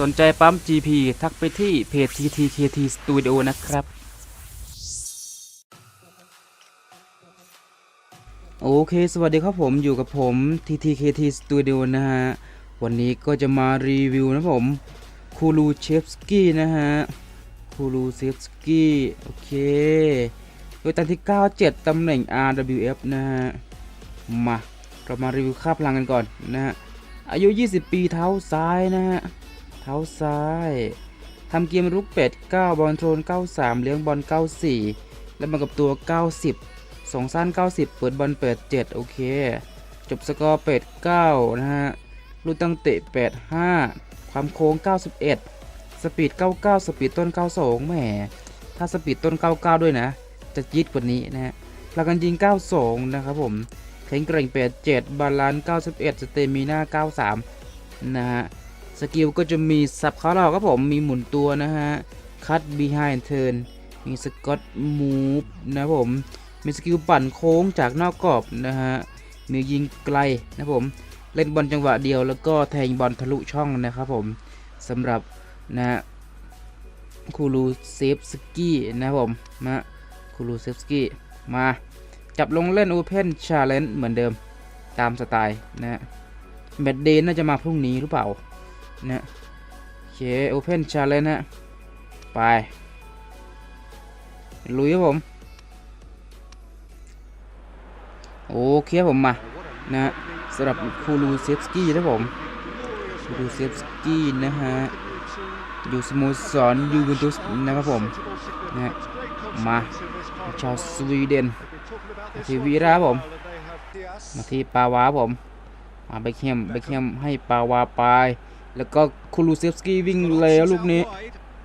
สนใจปั๊ม GP ทักไปที่เพจ TTKT Studio นะครับ โอเค สวัสดีครับผมอยู่กับผม TTKT Studio นะฮะ วันนี้ก็จะมารีวิวนะผมคูลูเชฟสกี้นะฮะคูลูเชฟสกี้โอเคโดยตันที่ 97 ตำแหน่ง RWF นะฮะ มา เรามารีวิวค่าพลังกันก่อนนะฮะ อายุ 20 ปีเท้าซ้ายนะฮะ เท้าซ้ายทำเกมรุกเป็ด 9 บอลโทรน 93 เลี้ยงบอล 94 แล้วมากับตัว 90สองสั้น 90 เปิดบอลเปิด 7 โอเค จบสกอร์เป็ด 9 นะฮะลูกตั้งเตะ 85 ความโค้ง 91 สปีด 99 สปีดต้น 92 แหม ถ้าสปีดต้น 99 ด้วยนะ จะจี๊ดกว่านี้นะฮะพลังกันยิง 92 นะครับผมแข็งแกร่ง 87 บาลานซ์91 สเตมิน่า93 นะฮะ สกิลก็จะมีสับเขาเราครับผมมีหมุนตัวนะฮะคัด behind turn มีสกอตมูฟนะผม มีสกิลปั่นโค้งจากนอกกรอบนะฮะมียิงไกลนะผม เล่นบอลจังหวะเดียวแล้วก็แทงบอลทะลุช่องนะครับผมสำหรับนะฮะคูลูเซฟสกี้นะผมมาคูลูเซฟสกี้มาจับลงเล่น Open Challenge เหมือนเดิมตามสไตล์นะฮะแมตเดย์น่าจะมาพรุ่งนี้หรือเปล่า นะโอเค Open Challenge นะไป ลุยครับผม โอเคครับผมมานะฮะสำหรับคูลูเซฟสกี้นะผมคูลูเซฟสกี้นะฮะ อยู่สโมสรยูเวนตุสนะครับผม นะมาชาวสวีเดนมาที่วีราครับผม มาที่ปาวาผม มาเบคแฮมเบคแฮมให้ปาวาไป แล้วก็คูลูเซฟสกี้วิ่งแล้วลูกนี้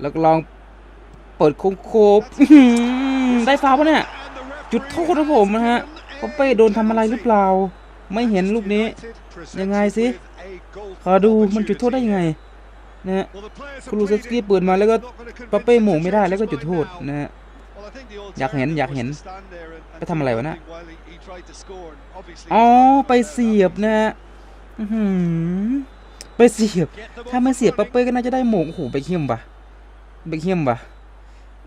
แล้วก็ลองเปิดโค้งโคบอื้อหือได้ฟาวล์ปะเนี่ย จุดโทษนะผมนะฮะปอเป้โดนทำอะไรหรือเปล่า ไม่เห็นลูกนี้ ยังไงสิ ขอดูมันจุดโทษได้ยังไงนะฮะคูลูเซฟสกี้เปิดมาแล้วก็ปาปาเป้เป้หหม่ม่งงไม่ไม่ได้ได้แล้แล้ววก็ก็จุจุดดโทโทษษนะฮะอยากเห็นอยากเห็นไปทำอะไรวะน่ะอ๋อ๋ออไปเสียบนะฮะอื้อหือ ไปเสียบ ถ้าไม่เสียบปาเป้ก็น่าจะได้หม่งโอ้โหไปเข้มปะไปเข้มปะ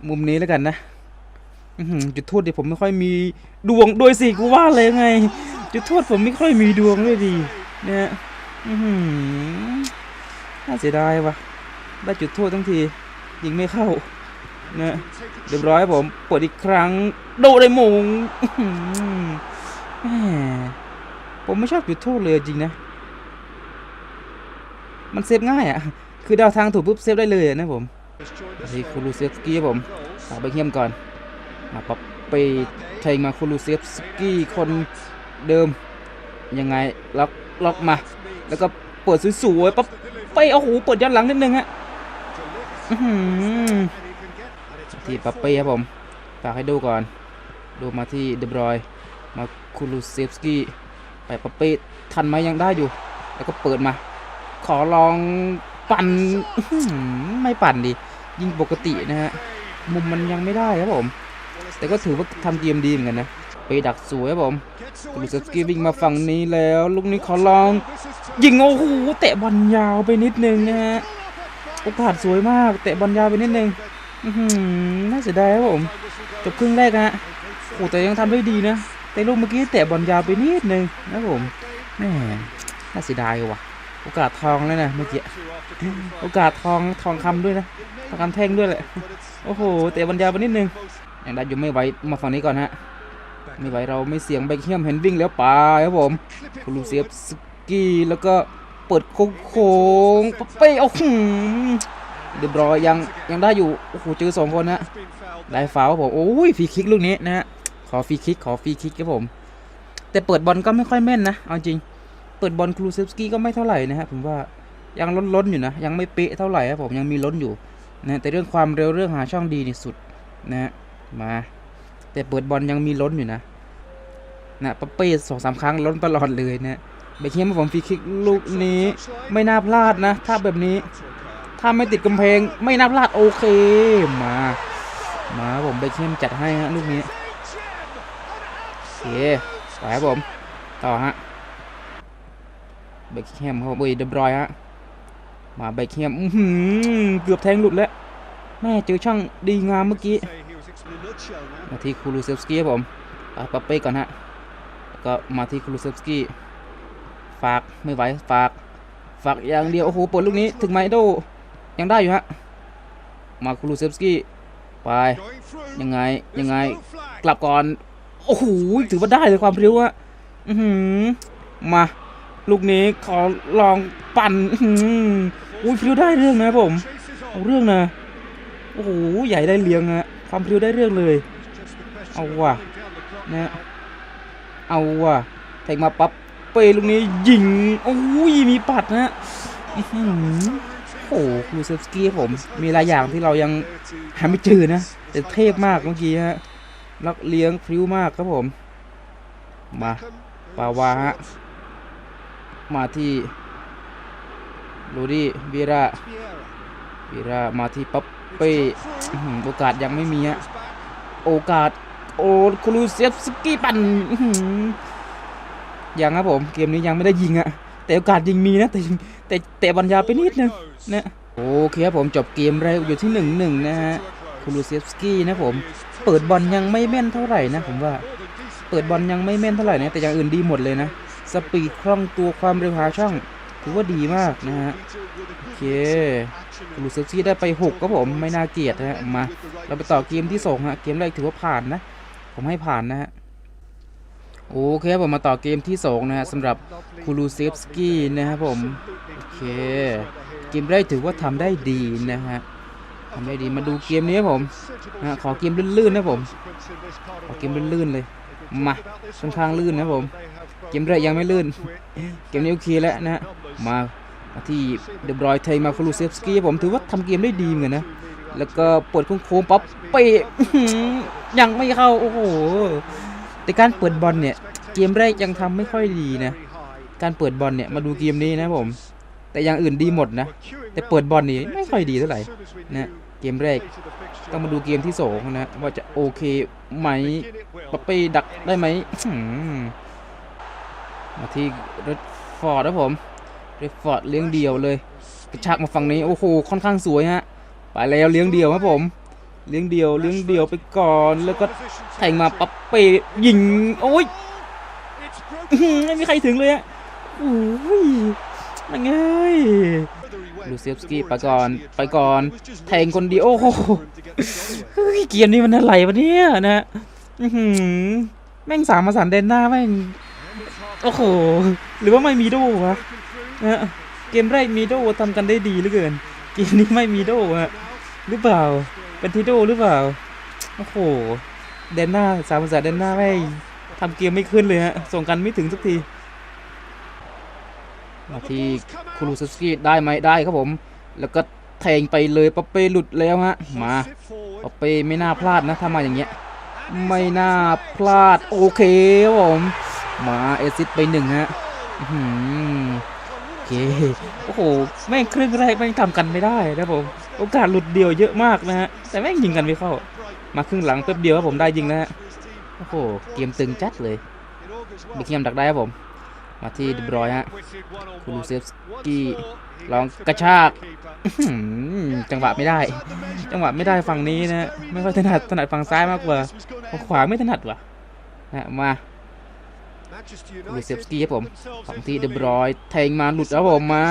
มุมนี้แล้วกันนะอือหือจุดโทษเดี๋ยวผมไม่ค่อยมีดวงโดยสิกูว่าเลยไง จุดโทษผมไม่ค่อยมีดวงเลยดีนะฮะอื้อหือน่าเสียดายวะได้จุดโทษทั้งที ยิงไม่เข้านะเรียบร้อยผมเปิดอีกครั้ง โดดได้มงอือหือแหมผมไม่ชอบจุดโทษเลยจริงนะ มันเซฟง่ายอะ คือดาวทางถูกปุ๊บเซฟได้เลยนะผมนี่คูลูเซฟสกี้ผมฝากไปเฮียมก่อน มาปับไปแทงมาคูลูเซฟสกี้คนเดิม ยังไงล็อกล็อกมา แล้วก็เปิดสวยๆปั๊บไปโอ้โหเปิดย้อนหลังนิดนึงฮะอื้อหือที่ปับไปครับผมฝากให้ดูก่อน ดูมาที่เดบรอยมาคูลูเซฟสกี้ไปปับไปทันไหมยังได้อยู่ แล้วก็เปิดมา ขอลองปั่นไม่ปั่นดิยิงปกตินะฮะมุมมันยังไม่ได้ครับผม แต่ก็ถือว่าทำเกมดีเหมือนกันนะ ไปดักสวยครับผมลูซสกีวิ่งมาฝั่งนี้แล้วลูกนี้ขอลอง ยิงโอ้โหเตะบอลยาวไปนิดนึงนะฮะโอกาสสวยมากเตะบอลยาวไปนิดนึงน่าเสียดายครับผมจบครึ่งแรกฮะโอ้แต่ยังทำได้ดีนะแต่ลูกเมื่อกี้เตะบอลยาวไปนิดนึงนะครับผมแหม่น่าเสียดายว่ะ โอกาสทองแล้วนะเมื่อกี้โอกาสทองทองคำด้วยนะทองคำแท่งด้วยแหละโอ้โหเตะบอลยาไปนิดนึงยังได้อยู่ไม่ไหวมาฝั่งนี้ก่อนฮะไม่ไหวเราไม่เสียงแบคเฮียมเห็นวิ่งแล้วไปครับผมคูลูเซียฟสกี้แล้วก็เปิดโค้งๆปั๊บเป้โอ้โหเดบรอยยังยังได้อยู่โอ้โหเจอสองคนนะได้ฟาวครับผมโอ้ยฟรีคิกลูกนี้นะฮะขอฟรีคิกขอฟรีคิกครับผม แต่เปิดบอลก็ไม่ค่อยแม่นนะเอาจริง เปิดบอลครูเซฟสกี้ก็ไม่เท่าไหร่นะฮะผมว่ายังล้นล้นๆอยู่นะ ยังไม่เป๊ะเท่าไหร่ครับผมยังมีล้นอยู่นะแต่เรื่องความเร็วเรื่องหาช่องดีนี่สุดนะมา แต่เปิดบอลยังมีล้นอยู่นะนะปั๊บเป้สองสามครั้งล้นตลอดเลยนะเบคเฮมผมฟรีคิกลูกนี้ไม่น่าพลาดนะ ถ้าแบบนี้ ถ้าไม่ติดกำแพงไม่น่าพลาดโอเคมา มาผมเบคเฮมจัดให้ฮะลูกนี้โอเคไปครับผมต่อฮะ เบคแฮมครับผมเอ้ยเดบรอยฮะมาแบคเฮียมอื้อหือเกือบแทงหลุดแล้วแม่เจอช่างดีงามเมื่อกี้มาที่คูลูเซฟสกี้ครับผมไปปัปเป้ก่อนฮะก็มาที่คูลูเซฟสกี้ฝากไม่ไหวฝากฝากอย่างเดียวโอ้โหปลดลูกนี้ถึงไมโดยังได้อยู่ฮะมาคูลูเซฟสกี้ไปยังไงยังไงกลับก่อนโอ้โหถือว่าได้เลยความพริ้วอะอือหือมา ลูกนี้ขอลองปั่นอุ้ยพริ้วได้เรื่องนะผมเอาเรื่องนะโอ้โหใหญ่ได้เลี้ยงอะความพริ้วได้เรื่องเลย เอาว่ะนะเอาว่ะแทงมาปั๊บเปลูกนี้ยิงโอ้ยมีปัดนะโอ้โหคูเซฟสกี้ผมมีหลายอย่างที่เรายังหาไม่เจอนะแต่เทพมากเมื่อกี้ฮะลักเลี้ยงพริ้วมากครับผม มาปาวาฮะ มาที่ลูดี้วีระวีระมาที่ปั๊บเป้โอกาสยังไม่มีฮะโอกาสโอครูเซฟสกี้ปั่นยังครับผมเกมนี้ยังไม่ได้ยิงอะแต่โอกาสยิงมีนะแต่ยิงแต่แต่บอลยาไปนิดนึงนะโอเคครับผมจบเกมแรกอยู่ที่หนึ่งหนึ่งนะฮะคูลูเซฟสกี้นะผมเปิดบอลยังไม่แม่นเท่าไหร่นะผมว่า เปิดบอลยังไม่แม่นเท่าไหร่นะแต่อย่างอื่นดีหมดเลยนะ สปีดคล่องตัวความเร็วหาช่อง ถือว่าดีมากนะฮะ โอเคคูลูเซฟสกี้ได้ไปหกครับผมไม่น่าเกลียดนะฮะ มา เราไปต่อเกมที่สองฮะ เกมแรกถือว่าผ่านนะ ผมให้ผ่านนะฮะ โอเคผมมาต่อเกมที่สองนะฮะสำหรับคูลูเซฟสกี้นะครับผม โอเค เกมแรกถือว่าทำได้ดีนะฮะทำได้ดีมาดูเกมนี้ครับผมนะขอเกมลื่นๆนะผม ขอเกมลื่นๆเลย มาค่อนข้างลื่นนะผม เกมแรกยังไม่ลื่น เกมนี้โอเคแล้วนะฮะมามาที่เดบรอยไทยมาคูลูเซฟสกี้ผมถือว่าทำเกมได้ดีเหมือนกันนะ แล้วก็เปิดโค้งๆปั๊บเปะยังไม่เข้า โอ้โห แต่การเปิดบอลเนี่ย เกมแรกยังทำไม่ค่อยดีนะ การเปิดบอลเนี่ย มาดูเกมนี้นะผม แต่อย่างอื่นดีหมดนะ แต่เปิดบอลนี่ไม่ค่อยดีเท่าไหร่นะเกมแรกต้องมาดูเกมที่สองนะ ว่าจะโอเคไหมปัปเป้ดักได้ไหมอื้อหือ มาที่เรดฟอร์ดนะผมเรดฟอร์ดเลี้ยงเดี่ยวเลยกระชากมาฝั่งนี้โอ้โหค่อนข้างสวยฮะไปแล้วเลี้ยงเดี่ยวครับผม เลี้ยงเดี่ยวเลี้ยงเดี่ยวไปก่อนแล้วก็แทงมาปัปเปยิงโอ้ยไม่มีใครถึงเลยอะโอ้ยยังไงลูเซฟสกี้ไปก่อนไปก่อน แทงคนเดียวโอ้โหเฮ้ยเกมนี้มันอะไรวะเนี่ยนะแม่งสามมาสันเดนหน้าแม่ง โอ้โห หรือว่าไม่มีโดวะเกมแรกมีโดทำกันได้ดีเหลือเกิน เกมนี้ไม่มีโดอะหรือเปล่า เป็นทีโดหรือเปล่า โอ้โห เดนหน้าสามภาษาเดนหน้าแม่ทำเกมไม่ขึ้นเลยฮะ ส่งกันไม่ถึงสักทีมาที่คูรูสสกี้ได้ไหมได้ครับผม แล้วก็แทงไปเลยปะเป้หลุดแล้วฮะ มาปะเป้ไม่น่าพลาดนะถ้ามาอย่างเงี้ย ไม่น่าพลาด โอเคครับผม มาเอซิดไปหนึ่งฮะอื้อหือโอเคโอ้โห แม่งครึ่งแรกแม่งทำกันไม่ได้นะผม โอกาสหลุดเดียวเยอะมากนะฮะ แต่แม่งยิงกันไม่เข้า มาครึ่งหลังแป๊บเดียวครับผมได้ยิงแล้วฮะ โอ้โห เกมตึงจัดเลยเบคแฮมดักได้ครับผม มาที่เดบรอยฮะคูลูเซฟสกี้ลองกระชากอื้อหือจังหวะไม่ได้ จังหวะไม่ได้ฝั่งนี้นะ ไม่ค่อยถนัดถนัดฝั่งซ้ายมากกว่าฝั่งขวาไม่ถนัดว่ะนะมา ลูเซฟสกี้ครับผมฝั่งที่เดบรอยน์แทงมาหลุดแล้วผมมา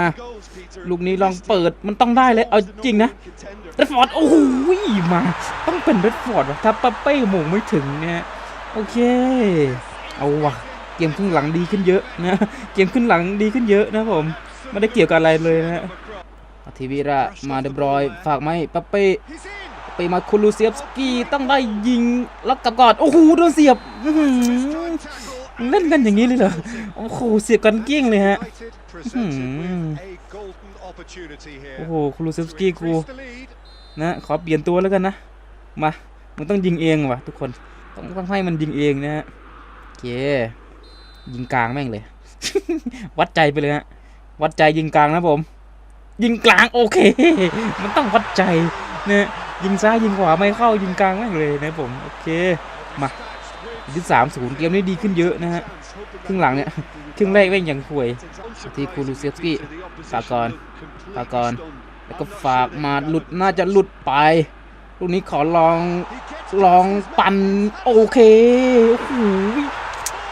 ลูกนี้ลองเปิดมันต้องได้เลย เอาจริงนะเรดฟอร์ดโอ้โหมา ต้องเป็นเรดฟอร์ดว่ะถ้าปาเป้หม่งไม่ถึงเนี่ยโอเค เอาว่ะเกมครึ่งหลังดีขึ้นเยอะนะเกมครึ่งหลังดีขึ้นเยอะนะผมไม่ได้เกี่ยวกับอะไรเลยนะอาทิวีระมาเดบรอยน์ฝากไหมาให้ปาเป้ไปมาคูลูเซียฟสกี้ต้องได้ยิงแล้วกลับก่อนโอ้โหโดนเสียบอื้อหือ เล่นกันอย่างนี้เลยเหรอ โอ้โห เสียกันเกลี้ยงเลยฮะ โอ้โหคูลูเซียฟสกี้กูนะ ขอเปลี่ยนตัวแล้วกันนะ มา มึงต้องยิงเองว่ะทุกคน ต้องต้องให้มันยิงเองนะฮะโอเค ยิงกลางแม่งเลย วัดใจไปเลยฮะ วัดใจยิงกลางนะผม ยิงกลางโอเค มันต้องวัดใจเนี่ยยิงซ้ายยิงขวาไม่เข้ายิงกลางแม่งเลยนะผม โอเค มา ที่สามศูนย์เกมนี้ดีขึ้นเยอะนะฮะครึ่งหลังเนี่ยครึ่งแรกแม่งยังห่วยที่คูลูเซฟสกี้ฝากก่อนฝากก่อนแล้วก็ฝากมาหลุดน่าจะหลุดไปลูกนี้ขอลองลองปั่นโอเคโอ้โห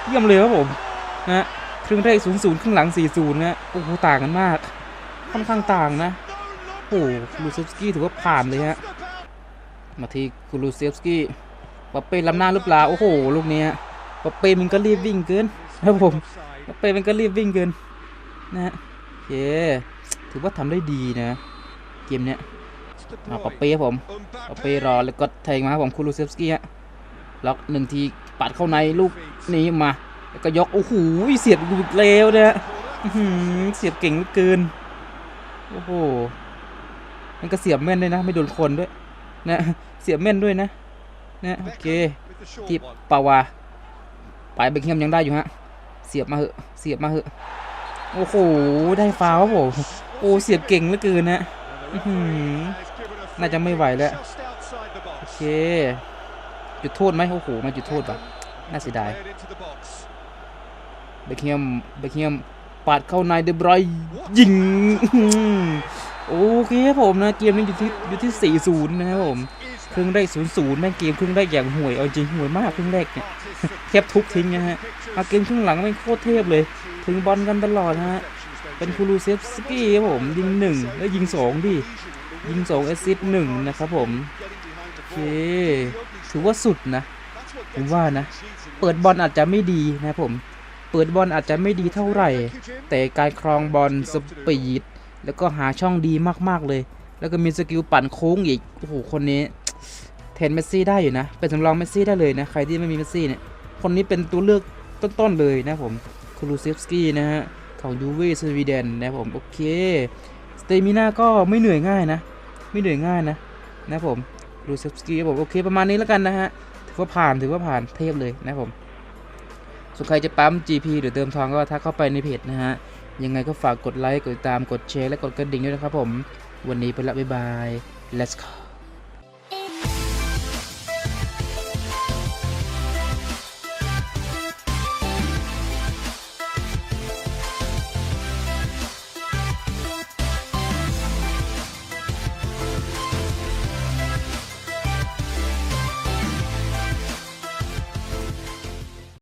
เยี่ยมเลยครับผมนะครึ่งแรก0ูนย์ครึ่งหลัง4ี่ศูนย์นะโอ้โหต่างกันมากค่อนข้างต่างนะโอ้โหคูลูเซฟสกี้ถือว่าผ่านเลยฮะมาที่คูลูเซฟสกี้ ปเป้ล้ำหน้าหรือเปล่าโอ้โหลูกนี้ปเป้มันก็รีบวิ่งเกินครับผมปเป้มันก็รีบวิ่งเกินนะฮะโอเคถือว่าทำได้ดีนะเกมเนี้ยมาปเป้ครับผมปเป้รอแล้วก็แทงมาครับผมคูลูเซฟสกี้ฮะล็อกหนึ่งทีปัดเข้าในลูกนี้มาแล้วก็ยกโอ้โหเสียบกูอีกแล้วนะฮะเสียบเก่งเหลือเกินโอ้โหมันก็เสียบแม่นด้วยนะ ไม่โดนคนด้วย นะ เสียบแม่นด้วยนะ นะโอเคที่ปาวาไปเบคแฮมยังได้อยู่ฮะ เสียบมาเหอะ เสียบมาเหอะ โอ้โห ได้ฟาวครับผมโอ้เสียบเก่งเหลือเกินนะอื้อหือน่าจะไม่ไหวแล้ว โอเค จุดโทษไหมโอ้โห มาจุดโทษป่ะน่าเสียดาย เบคแฮม เบคแฮมปาดเข้าในเดบรอยน์ยิงอื้อหือโอเคครับผมนะ เกมนี้อยู่ที่อยู่ที่ 4-0 นะครับผม ครึ่งแรก0-0แม่งเกมครึ่งแรกอย่างห่วยเอาจริงห่วยมากครึ่งแรกเนี่ยแทบทุบทิ้งนะฮะมาเกมครึ่งหลังแม่งโคตรเทพเลย ถึงบอลกันตลอดนะฮะเป็นคูรูเซฟสกี้ครับผมยิงหนึ่งแล้วยิงสองดิยิงสองแอสซิสต์หนึ่งนะครับผมโอเคถือว่าสุดนะผมว่านะ เปิดบอลอาจจะไม่ดีนะผม เปิดบอลอาจจะไม่ดีเท่าไหร่ แต่การครองบอลสปีดแล้วก็หาช่องดีมากๆเลย แล้วก็มีสกิลปั่นโค้งอีก โอ้โห คนนี้ แทนเมสซี่ได้อยู่นะ เป็นสำรองเมสซี่ได้เลยนะ ใครที่ไม่มีเมสซี่เนี่ย คนนี้เป็นตัวเลือกต้นๆเลยนะผมคูรูเซฟสกี้นะฮะ ของยูเวสวีเดนนะผม โอเคสเตมิน่าก็ไม่เหนื่อยง่ายนะ ไม่เหนื่อยง่ายนะ นะผมคูรูเซฟสกี้ผมโอเคประมาณนี้แล้วกันนะฮะ ถือว่าผ่านถือว่าผ่านเทพเลยนะผมส่วนใครจะปั๊ม GP หรือเติมทองก็ทักเข้าไปในเพจนะฮะ ยังไงก็ฝากกดไลค์ กดติดตาม กดแชร์ และกดกระดิ่งด้วยนะครับผม วันนี้ไปละบ๊ายบาย let's go